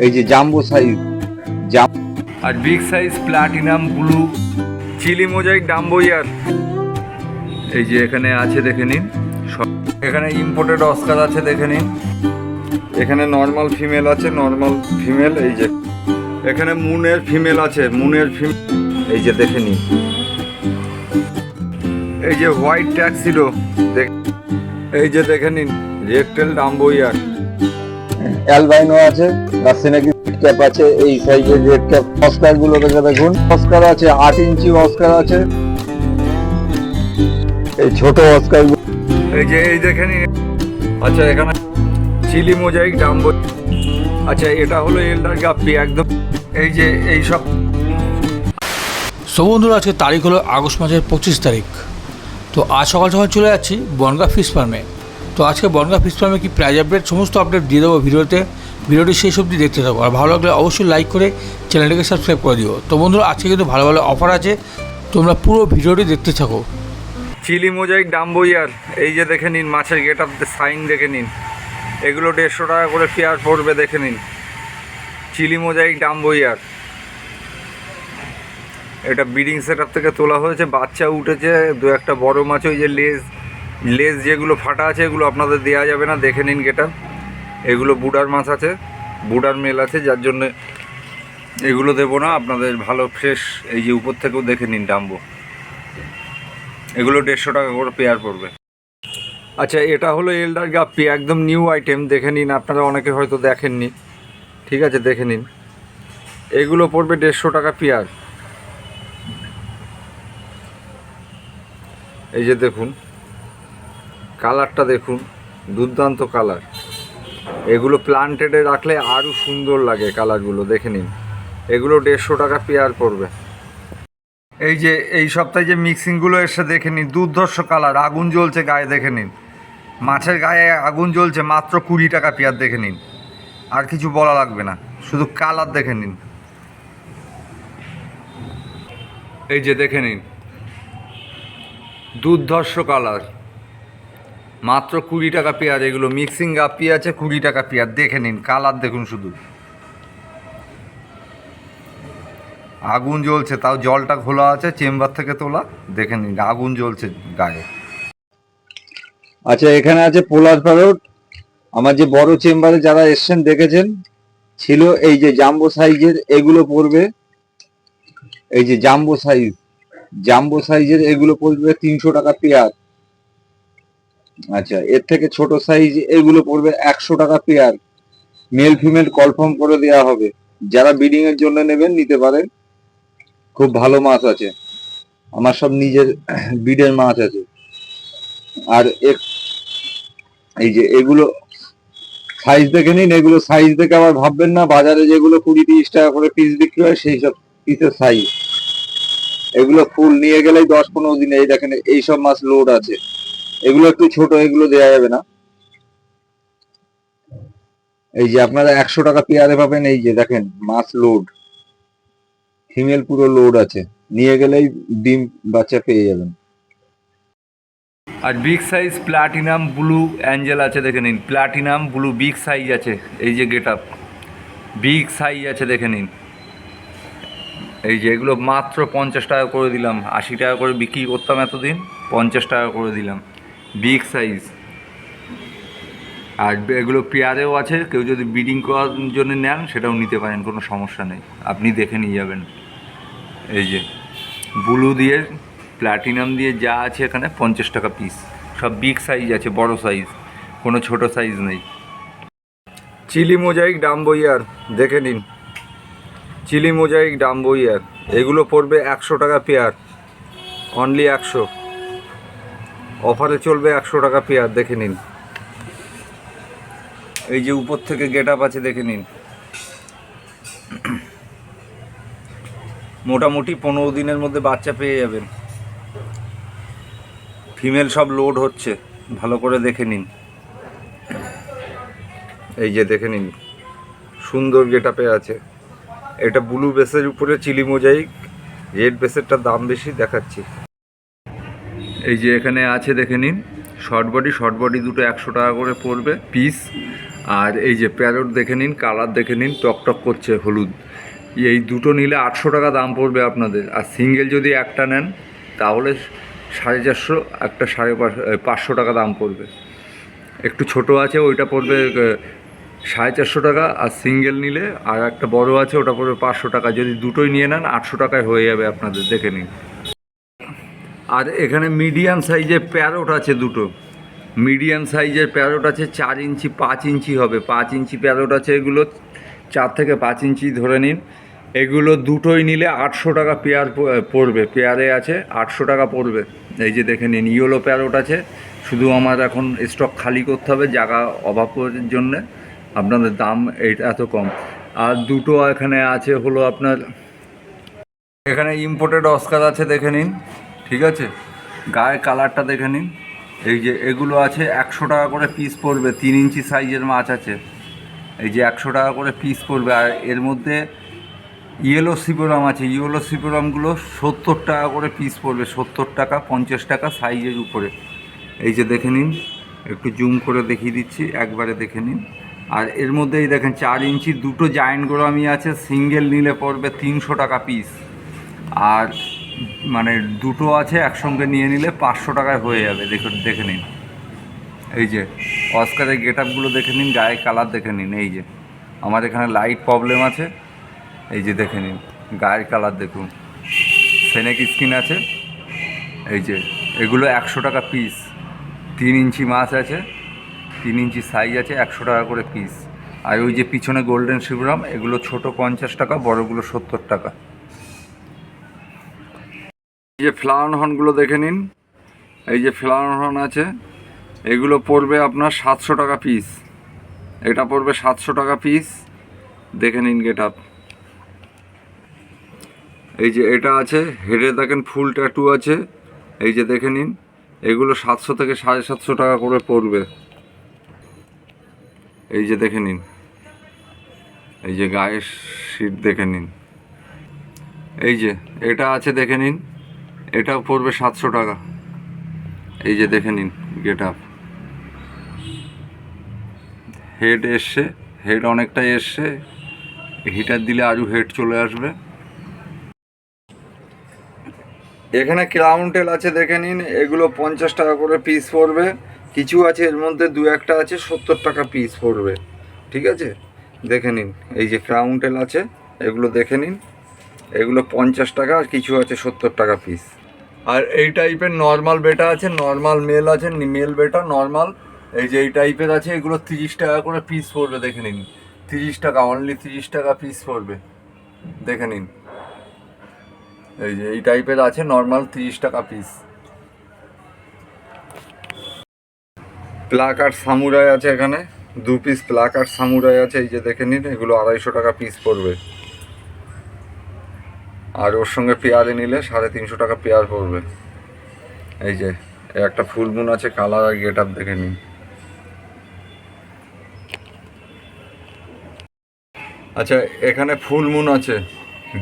এই যে jumbo size জাম আর big size platinum blue chilli mosaic dumbo ear এই যে এখানে আছে দেখে নিন। এখানে ইম্পোর্টেড অস্কার আছে দেখে নিন। এখানে নর্মাল ফিমেল আছে নর্মাল ফিমেল এই যে এখানে মুনের ফিমেল আছে মুনের ফিমেল এই যে দেখে নিন। এই যে হোয়াইট ট্যাক্সিডো এই যে দেখে নিন রেডটেল ডাম্বোয়ার অ্যালবাইনো আছে রাসিনাকি ক্যাপ আছে এই সাইজের রেড ক্যাপ অস্কারগুলো দেখে দেখুন। অস্কার আছে আট ইঞ্চি অস্কার আছে। এই ছোট অস্কার এই যে এই দেখে নিন। আচ্ছা এখানে চিলি মোজাইক ডাম্বো। আচ্ছা এটা হলো এল্ডার গাপ্পি একদম। এই যে এই সব। সো বন্ধুরা আজকে তারিখ হলো আগস্ট মাসের পঁচিশ তারিখ। তো আজ সকাল সকাল চলে যাচ্ছি বনগা ফিশ ফার্মে তো আজকে বনগা ফিশ ফার্মে কি প্রাইজ আপডেট সমস্ত আপডেট দিয়ে দেবো ভিডিওতে। ভিডিওটি শেষ অবধি দেখতে থাকো। আর ভালো লাগলে অবশ্যই লাইক করে চ্যানেলটিকে সাবস্ক্রাইব করে দিও। তো বন্ধুরা, আজকে কিন্তু ভালো ভালো অফার আছে। তোমরা পুরো ভিডিওটি দেখতে থাকো। চিলি মোজাইক ডাম্বোয়ার এই যে দেখে নিন, মাছের গেট আপ সাইন দেখে নিন। এগুলো দেড়শো টাকা করে পেয়ার পড়বে, দেখে নিন। চিলি মোজাইক ডাম্বোয়ার এটা ব্রিডিং সেট থেকে তোলা হয়েছে। বাচ্চা উঠেছে, দু একটা বড় মাছ, ওই যে লেজ লেজ যেগুলো ফাটা আছে, এগুলো আপনাদের দেওয়া যাবে না, দেখে নিন গেটা এগুলো বুডার মাছ আছে, বুডার মেল আছে, যার জন্যে এগুলো দেবো না, আপনাদের ভালো ফ্রেশ, এই যে উপর থেকেও দেখে নিন ডাম্বো। এগুলো দেড়শো টাকা করে পেয়ার পড়বে। আচ্ছা এটা হলো এল্ডার গাপ্পি, একদম নিউ আইটেম, দেখে নিন, আপনারা অনেকে হয়তো দেখেননি। ঠিক আছে, দেখে নিন। এগুলো পড়বে দেড়শো টাকা পেয়ার। এই যে দেখুন কালারটা দেখুন, দুর্দান্ত কালার। এগুলো প্লান্টেডে রাখলে আরও সুন্দর লাগে কালারগুলো, দেখে নিন। এগুলো দেড়শো টাকা পেয়ার পড়বে। এই যে, এই সপ্তাহে যে মিক্সিংগুলো এসে দেখে নিন, দুর্ধর্ষ কালার, আগুন জ্বলছে গায়ে, দেখে নিন। মাছের গায়ে আগুন জ্বলছে মাত্র কুড়ি টাকা পেয়ার দেখে নিন। আর কিছু বলা লাগবে না, শুধু কালার দেখে নিন। এই যে, দেখে নিন। দুর্ধর্ষ কালার। মাত্র কুড়ি টাকা পেয়ার এগুলো মিক্সিং গাপি আছে, কুড়ি টাকা পেয়ার দেখে নিন কালার দেখুন শুধু। আগুন জ্বলছে, তাও জলটা খোলা আছে চেম্বার থেকে তোলা। দেখে নিন, আগুন জ্বলছে গায়ে। আচ্ছা এখানে আছে পোলার প্যারট আমার যে বড় চেম্বারে যারা এসছেন, দেখেছেন? ছিল এই যে জাম্বো সাইজের, এগুলো পড়বে। এই যে জাম্বো সাইজ, জাম্বো সাইজের এগুলো পড়বে তিনশো টাকা পেয়ার আচ্ছা এর থেকে ছোট সাইজ এগুলো পড়বে একশো টাকা পেয়ার মেল ফিমেল কনফার্ম করে দেওয়া হবে। যারা ব্রিডিং এর জন্য নেবেন, নিতে পারেন। খুব ভালো মাছ আছে। আমার সব নিজের বিডের মাছ আছে। আর এই যে এগুলো সাইজ দেখে নিন, এগুলো সাইজ দেখে আবার ভাববেন না, বাজারে যেগুলো কুড়ি তিরিশ টাকা করে পিস বিক্রি হয়, সেই সব পিসের সাইজ এগুলো ফুল নিয়ে গেলেই দশ পনেরো দিনে, এই দেখেন, এই সব মাছ লোড আছে। এগুলো একটু ছোট, এগুলো দেওয়া যাবে না। এই যে আপনারা একশো টাকা পেয়ারে পাবেন, এই যে দেখেন, মাছ লোড ফিমেল পুরো লোড আছে। নিয়ে গেলেই ডিম বাচ্চা পেয়ে যাবেন। আর big size platinum blue angel আছে, দেখে নিন। প্লাটিনাম ব্লু বিগ সাইজ আছে, এই যে গেট আপ বিগ সাইজ আছে, দেখে নিন। এই যে এগুলো মাত্র পঞ্চাশ টাকা করে দিলাম। আশি টাকা করে বিক্রি করতাম এতদিন, পঞ্চাশ টাকা করে দিলাম। Big size. আর এগুলো পেয়ারেও আছে, কেউ যদি ব্রিডিং করার জন্য নেন, সেটাও নিতে পারেন, কোনো সমস্যা নেই। আপনি দেখে নিয়ে যাবেন। এই যে, ব্লু দিয়ে, প্ল্যাটিনাম দিয়ে যা আছে এখানে, পঞ্চাশ টাকা পিস সব বিগ সাইজ আছে, বড় সাইজ। কোনো ছোট সাইজ নেই। চিলি মোজাইক ডাম্বোয়ার দেখে নিন। চিলি মোজাইক ডাম্বোয়ার এগুলো পড়বে একশো টাকা পেয়ার। অনলি একশো। অফারে চলবে একশো টাকা পেয়ার, দেখে নিন। এই যে উপর থেকে গেট আপ আছে, দেখে নিন। মোটামুটি পনেরো দিনের মধ্যে বাচ্চা পেয়ে যাবেন। ফিমেল সব লোড হচ্ছে, ভালো করে দেখে নিন। এই যে দেখে নিন, সুন্দর গেটাপে আছে। এটা ব্লু বেসের উপরে, চিলি মোজাইক রেড বেসেরটার দাম বেশি দেখাচ্ছি। এই যে এখানে আছে, দেখে নিন। শর্ট বডি শর্ট বডি দুটো একশো টাকা করে পড়বে পিস আর এই যে প্যারট দেখে নিন কালার দেখে নিন টকটক করছে হলুদ। এই দুটো নিলে আটশো টাকা দাম পড়বে আপনাদের। আর সিঙ্গেল যদি একটা নেন, তাহলে সাড়ে চারশো, একটা সাড়ে পাঁচ পাঁচশো টাকা দাম পড়বে। একটু ছোট আছে, ওইটা পড়বে সাড়ে চারশো টাকা। আর সিঙ্গেল নিলে আর একটা বড় আছে, ওটা পড়বে পাঁচশো টাকা। যদি দুটোই নিয়ে নেন, আটশো টাকায় হয়ে যাবে আপনাদের, দেখে নিন। আর এখানে মিডিয়াম সাইজের প্যারট আছে দুটো। মিডিয়াম সাইজের প্যারট আছে চার ইঞ্চি, পাঁচ ইঞ্চি হবে। পাঁচ ইঞ্চি প্যারট আছে এগুলো, চার থেকে পাঁচ ইঞ্চি ধরে নিন। এগুলো দুটোই নিলে আটশো টাকা পেয়ার পড়বে। পেয়ারে আছে আটশো টাকা পড়বে। এই যে দেখে নিন ইয়েলো প্যারট আছে। শুধু আমার এখন স্টক খালি করতে হবে জায়গা অভাবের জন্যে। আপনাদের দাম এই এত কম। আর দুটো এখানে আছে হলো আপনার, এখানে ইম্পোর্টেড অস্কার আছে দেখে নিন। ঠিক আছে? গায়ের কালারটা দেখে নিন। এই যে এগুলো আছে একশো টাকা করে পিস পড়বে, তিন ইঞ্চি সাইজের মাছ আছে। এই যে একশো টাকা করে পিস পড়বে, আর এর মধ্যে ইয়েলো সিপোরাম আছে। ইয়েলো সিপোরামগুলো সত্তর টাকা করে পিস পড়বে, সত্তর টাকা, পঞ্চাশ টাকা সাইজের উপরে। এই যে দেখে নিন, একটু জুম করে দেখিয়ে দিচ্ছি, একবারে দেখে নিন। আর এর মধ্যেই দেখেন, চার ইঞ্চি দুটো জায়েন্ট গোরামি আছে সিঙ্গেল নিলে পড়বে তিনশো টাকা পিস আর মানে দুটো আছে একসঙ্গে নিয়ে নিলে পাঁচশো টাকায় হয়ে যাবে, দেখে দেখে নিন। এই যে, অস্কারের গেট আপগুলো দেখে নিন গায়ে কালার দেখে নিন, এই যে। আমার এখানে লাইট প্রবলেম আছে, এই যে দেখে নিন, গায়ের কালার দেখুন। ফেনেক স্কিন আছে, এই যে, এগুলো একশো টাকা পিস। তিন ইঞ্চি মাছ আছে, তিন ইঞ্চি সাইজ আছে, একশো টাকা করে পিস। আর ওই যে পিছনে গোল্ডেন শিবরাম, এগুলো ছোট পঞ্চাশ টাকা, বড়গুলো সত্তর টাকা। যে ফ্লাওয়ার হর্নগুলো দেখে নিন। এই যে ফ্লাওয়ার হর্ন আছে, এগুলো পড়বে আপনার সাতশো টাকা পিস এটা পড়বে সাতশো টাকা পিস দেখে নিন গেট আপ এই যে এটা আছে, হেডে দেখেন ফুল ট্যাটু আছে। এই যে দেখে নিন, এগুলো সাতশো থেকে সাড়ে সাতশো টাকা করে পড়বে। এই যে দেখে নিন, এই যে গায়ের শীত দেখে নিন। এই যে এটা আছে, দেখে নিন। এটাও পড়বে সাতশো টাকা। এই যে দেখে নিন গেট আপ হেড এসছে হেড অনেকটাই এসছে। হিটার দিলে আরও হেড চলে আসবে। এখানে ক্রাউন টেল আছে, দেখে নিন। এগুলো পঞ্চাশ টাকা করে পিস পড়বে। কিছু আছে, এর মধ্যে দু একটা আছে, সত্তর টাকা পিস পড়বে। ঠিক আছে? দেখে নিন, এই যে ক্রাউন টেল আছে, এগুলো দেখে নিন। এগুলো পঞ্চাশ টাকা, আর কিছু আছে, সত্তর টাকা পিস আর এই টাইপের নর্মাল বেটা আছে নর্মাল মেল আছে মেল বেটা নর্মাল এই যে এই টাইপের আছে, এগুলো তিরিশ টাকা করে পিস পড়বে, দেখে নিন। তিরিশ টাকা অনলি তিরিশ টাকা পিস পড়বে। দেখে নিন। এই যে এই টাইপের আছে নর্মাল তিরিশ টাকা পিস প্লাক আর সামুরাই আছে এখানে। দু পিস প্লাক আর সামুরাই আছে, এই যে দেখে নিন, এগুলো আড়াইশো টাকা পিস পড়বে। আর ওর সঙ্গে পেয়ারে নিলে সাড়ে তিনশো টাকা পেয়ার পড়বে। এই যে একটা ফুলমুন আছে, কালার আর গেট আপ দেখে নিন। আচ্ছা এখানে ফুলমুন আছে।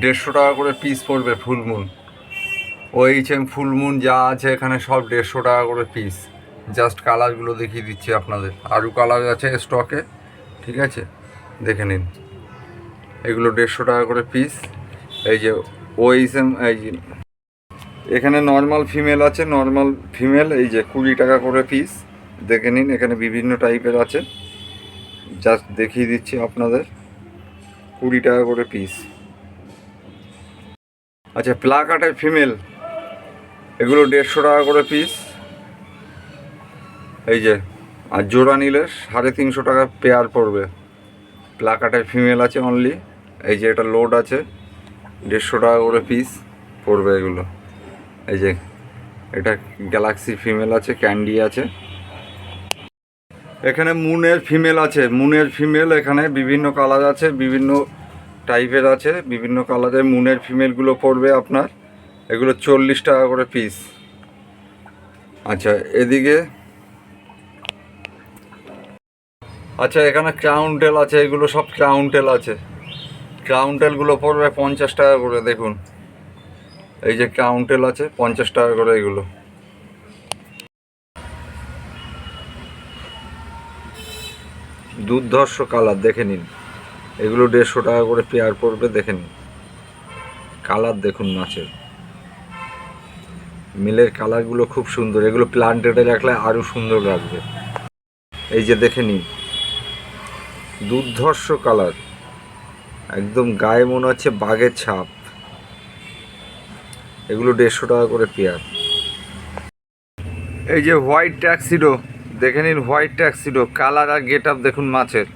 দেড়শো টাকা করে পিস পড়বে ফুলমুন। ওই এম ফুলমুন যা আছে এখানে সব দেড়শো টাকা করে পিস জাস্ট কালারগুলো দেখিয়ে দিচ্ছি আপনাদের। আরও কালার আছে স্টকে ঠিক আছে? দেখে নিন। এগুলো দেড়শো টাকা করে পিস এই যে ওইসএম এই যে, এখানে নর্মাল ফিমেল আছে নর্মাল ফিমেল এই যে কুড়ি টাকা করে পিস দেখে নিন, এখানে বিভিন্ন টাইপের আছে। জাস্ট দেখিয়ে দিচ্ছি আপনাদের, কুড়ি টাকা করে পিস আচ্ছা প্লাকাটের ফিমেল এগুলো দেড়শো টাকা করে পিস এই যে, আর জোড়া নিলে সাড়ে তিনশো টাকা পেয়ার পড়বে। প্লাকাটের ফিমেল আছে অনলি এই যে এটা লোড আছে। দেড়শো টাকা করে পিস পড়বে এগুলো। এই যে, এটা গ্যালাক্সি ফিমেল আছে ক্যান্ডি আছে। এখানে মুনের ফিমেল আছে। মুনের ফিমেল এখানে বিভিন্ন কালার আছে, বিভিন্ন টাইপের আছে, বিভিন্ন কালারের মুনের ফিমেলগুলো পড়বে আপনার। এগুলো চল্লিশ টাকা করে পিস আচ্ছা এদিকে আচ্ছা এখানে ক্রাউন্টেল আছে, এগুলো সব ক্রাউন্টেল আছে। ক্রাউন্টেলগুলো পড়বে পঞ্চাশ টাকা করে, দেখুন। এই যে কাউন্টেল আছে, পঞ্চাশ টাকা করে এগুলো। দুর্ধর্ষ কালার, দেখে নিন। এগুলো দেড়শো টাকা করে পেয়ার পড়বে, দেখে নিন। কালার দেখুন মাছের মিলের কালারগুলো খুব সুন্দর। এগুলো প্লান্টেডে রাখলে আরও সুন্দর লাগবে। এই যে দেখে নিন। দুর্ধর্ষ কালার। একদম গায়ে মনে হচ্ছে বাঘের ছাপ। এগুলো দেড়শো টাকা করে পেয়ার। এই যে হোয়াইট ট্যাক্সিডো, দেখে নিন হোয়াইট ট্যাক্সিডো, কালার আর গেট আপ দেখুন মাছের।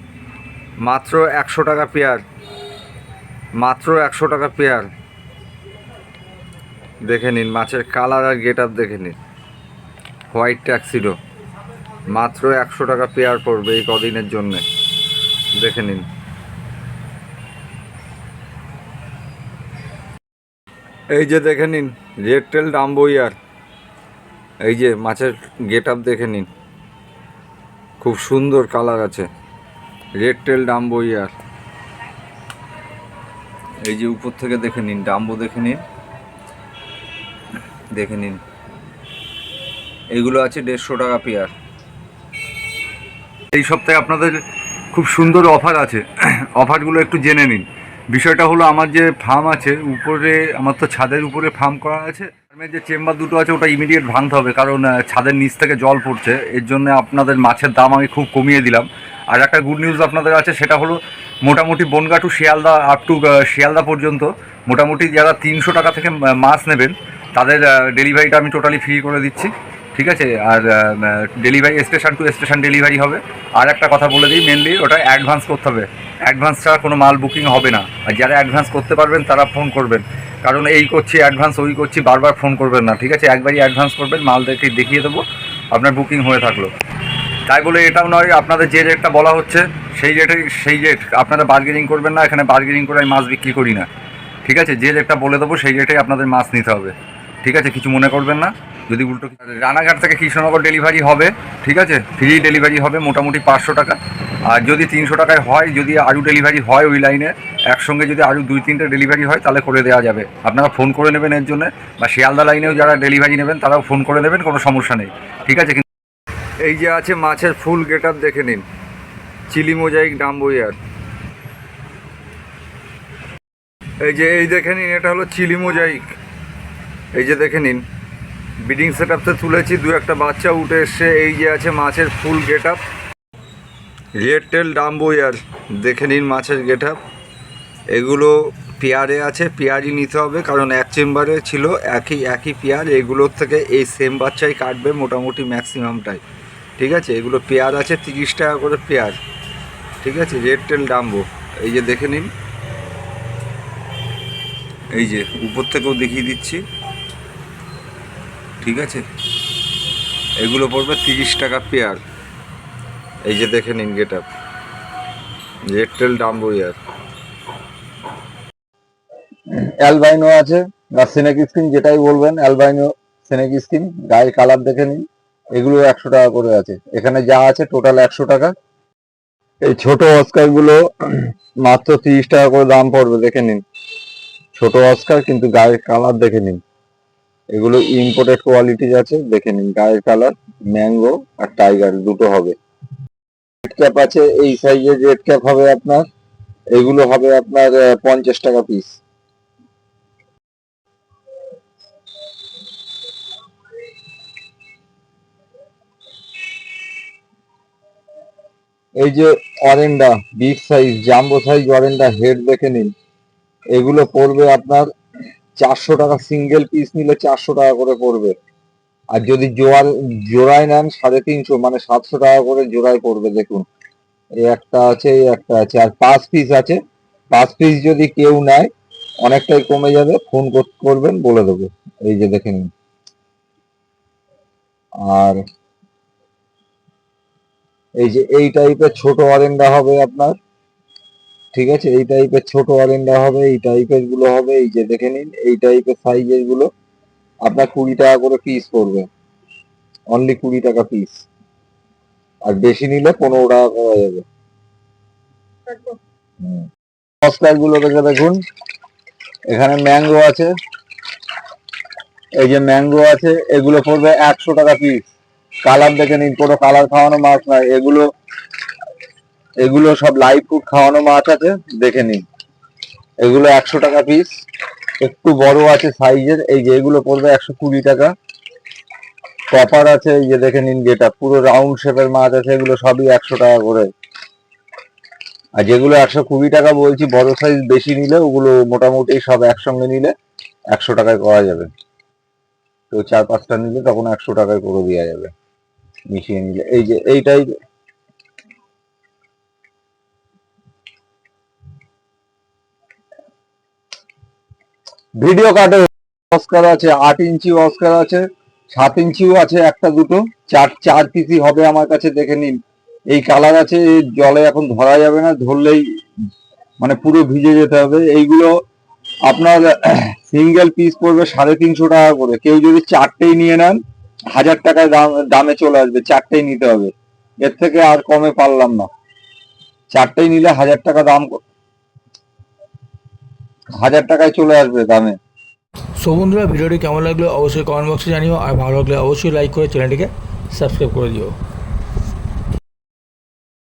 মাত্র একশো টাকা পেয়ার। মাত্র একশো টাকা পেয়ার। দেখে নিন মাছের কালার আর গেট আপ দেখে নিন। White tuxedo. মাত্র একশো টাকা পেয়ার পড়বে এই কদিনের জন্যে। দেখে নিন। এই যে দেখে নিন রেড টেল ডাম্বোয়ার এই যে মাছের গেট আপ দেখে নিন। খুব সুন্দর কালার আছে রেড টেল ডাম্বো ইয়ার এই যে উপর থেকে দেখে নিন, ডাম্বো দেখে নিন। দেখে নিন। এগুলো আছে দেড়শো টাকা পেয়ার। এই সপ্তাহে আপনাদের খুব সুন্দর অফার আছে। অফারগুলো একটু জেনে নিন। বিষয়টা হলো আমার যে ফার্ম আছে, উপরে, আমার তো ছাদের উপরে ফার্ম করা আছে। ফার্মের যে চেম্বার দুটো আছে, ওটা ইমিডিয়েট ভাঙতে হবে, কারণ ছাদের নিচ থেকে জল পড়ছে। এর জন্য আপনাদের মাছের দাম আমি খুব কমিয়ে দিলাম। আর একটা গুড নিউজ আপনাদের আছে, সেটা হলো মোটামুটি Bangaon to Sealdah up to Sealdah পর্যন্ত মোটামুটি যারা তিনশো টাকা থেকে মাছ নেবেন, তাদের ডেলিভারিটা আমি টোটালি ফ্রি করে দিচ্ছি। ঠিক আছে? আর delivery station to station delivery হবে। আর একটা কথা বলে দিই মেনলি ওটা অ্যাডভান্স করতে হবে। অ্যাডভান্স ছাড়া কোনো মাল বুকিং হবে না। আর যারা অ্যাডভান্স করতে পারবেন, তারা ফোন করবেন। কারণ এই করছি, অ্যাডভান্স ওই করছি, বারবার ফোন করবেন না, ঠিক আছে? একবারই অ্যাডভান্স করবেন মাল দেখে দেখিয়ে দেবো, আপনার বুকিং হয়ে থাকল। তাই বলে এটাও নয়, আপনাদের যে রেটটা বলা হচ্ছে, সেই রেটে, সেই রেট, আপনারা বার্গেনিং করবেন না, এখানে বার্গেনিং করে আমি মাছ বিক্রি করি না। ঠিক আছে? যে রেটটা বলে দেবো, সেই রেটেই আপনাদের মাছ নিতে হবে। ঠিক আছে? কিছু মনে করবেন না? যদি উল্টো রানাঘাট থেকে কৃষ্ণনগর ডেলিভারি হবে, ঠিক আছে? ফ্রি ডেলিভারি হবে, মোটামুটি পাঁচশো টাকা। আর যদি তিনশো টাকায় হয়, যদি আরও ডেলিভারি হয় ওই লাইনে একসঙ্গে যদি আরও দুই তিনটে ডেলিভারি হয়, তাহলে করে দেওয়া যাবে। আপনারা ফোন করে নেবেন এর জন্য, বা শিয়ালদা লাইনেও যারা ডেলিভারি নেবেন, তারাও ফোন করে নেবেন, কোনো সমস্যা নেই। ঠিক আছে, কিন্তু এই যে আছে মাছের ফুল গেট আপ দেখে নিন। চিলি মোজাইক ডাম্বইয়ার এই যে, এই দেখে নিন, এটা হলো চিলি মোজাইক। এই যে দেখে নিন বিডিং সেট আপতে তুলেছি, দু একটা বাচ্চা উঠে এসছে, এই যে আছে মাছের full get up red tail dumbo ear দেখে নিন মাছের গেট এগুলো পেয়ারে আছে, পেয়ারই নিতে হবে, কারণ এক চেম্বারে ছিল একই একই পেয়ার। এগুলোর থেকে এই সেম বাচ্চাই কাটবে মোটামুটি ম্যাক্সিমামটাই ঠিক আছে? এগুলো পেয়ার আছে, তিরিশ টাকা করে পেয়ার। ঠিক আছে? রেড টেল ডাম্বো এই যে দেখে নিন। এই যে, উপর থেকেও দেখিয়ে দিচ্ছি। ঠিক আছে? এগুলো পড়বে তিরিশ টাকা পেয়ার। এই যে দেখে নিন get up red tail dumbo ear albino আছে বা সেনেক স্কিন যেটাই বলবেন অ্যালবাইনো সেনেক স্কিন গায়ের কালার দেখে নিন। এগুলো একশো টাকা করে আছে। এখানে যা আছে টোটাল একশো টাকা। এই ছোট অস্কারগুলো মাত্র তিরিশ টাকা করে দাম পড়বে, দেখে নিন। ছোট অস্কার কিন্তু গায়ের কালার দেখে নিন। এগুলো ইম্পোর্টেড কোয়ালিটির আছে, দেখে নিন। গায়ের কালার ম্যাঙ্গো আর টাইগার দুটো হবে। ক্যাপ আছে, এই সাইজের রেড ক্যাপ হবে আপনার, এগুলো হবে আপনার পঞ্চাশ টাকা পিস এই যে oranda big size jumbo size oranda head দেখে নিন। এগুলো পড়বে আপনার চারশো টাকা সিঙ্গেল পিস নিলে চারশো টাকা করে পড়বে। আর যদি জোয়ার জোড়ায় নেন সাড়ে তিনশো মানে সাতশো টাকা করে জোড়ায় পড়বে, দেখুন। এই একটা আছে, এই একটা আছে, আর পাঁচ পিস আছে। পাঁচ পিস যদি কেউ নেয়, অনেকটাই কমে যাবে, ফোন করবেন, বলে দেবো। এই যে দেখে নিন। আর এই যে, এই টাইপের ছোট অরেন্ডা হবে আপনার। ঠিক আছে? এই টাইপের ছোট অরেন্ডা হবে, এই টাইপেরগুলো হবে, এই যে দেখে নিন, এই টাইপের সাইজেরগুলো। আপনার কুড়ি টাকা করে পিস পড়বে। অনলি কুড়ি টাকা পিস আর বেশি নিলে পনেরো টাকা করা যাবে। অস্কারগুলো দেখে দেখুন। এখানে ম্যাঙ্গো আছে। এই যে ম্যাঙ্গো আছে, এগুলো পড়বে একশো টাকা পিস কালার দেখে নিন, কোনো কালার খাওয়ানো মাছ নয় এগুলো এগুলো সব লাইভ ফুড খাওয়ানো মাছ আছে, দেখে নিন। এগুলো একশো টাকা পিস একটু বড় আছে সাইজের, এই যে এগুলো পড়বে একশো কুড়ি টাকা। কপার আছে, এই যে দেখে নিন যেটা, পুরো রাউন্ড শেপের মাছ আছে, এগুলো সবই একশো টাকা করে। আর যেগুলো একশো কুড়ি টাকা বলছি, বড় সাইজ বেশি নিলে, ওগুলো মোটামুটি সব একসঙ্গে নিলে একশো টাকায় করা যাবে। তো চার পাঁচটা নিলে তখন একশো টাকায় করে দেওয়া যাবে। মিশিয়ে নিলে, এই যে, এইটাই ভিডিও কাটে অস্কার আছে, আট ইঞ্চি অস্কার আছে, সাত ইঞ্চিও আছে একটা দুটো, চার চার পিসি হবে আমার কাছে, দেখে নিন। এই কালার আছে জলে এখন ধরা যাবে না, ধরলেই মানে পুরো ভিজে যেতে হবে। এইগুলো আপনার সিঙ্গেল পিস পড়বে সাড়ে তিনশো টাকা করে। কেউ যদি চারটেই নিয়ে নেন, হাজার টাকায় দাম, দামে চলে আসবে, চারটেই নিতে হবে। এর থেকে আর কমে পারলাম না। চারটেই নিলে হাজার টাকা দাম হাজার টাকায় চলে আসবে দামে। সো বন্ধুরা ভিডিওটি কেমন লাগল অবশ্যই কমেন্ট বক্সে জানিও। আর ভালো লাগলে অবশ্যই লাইক করে চ্যানেলটিকে সাবস্ক্রাইব করে দিও।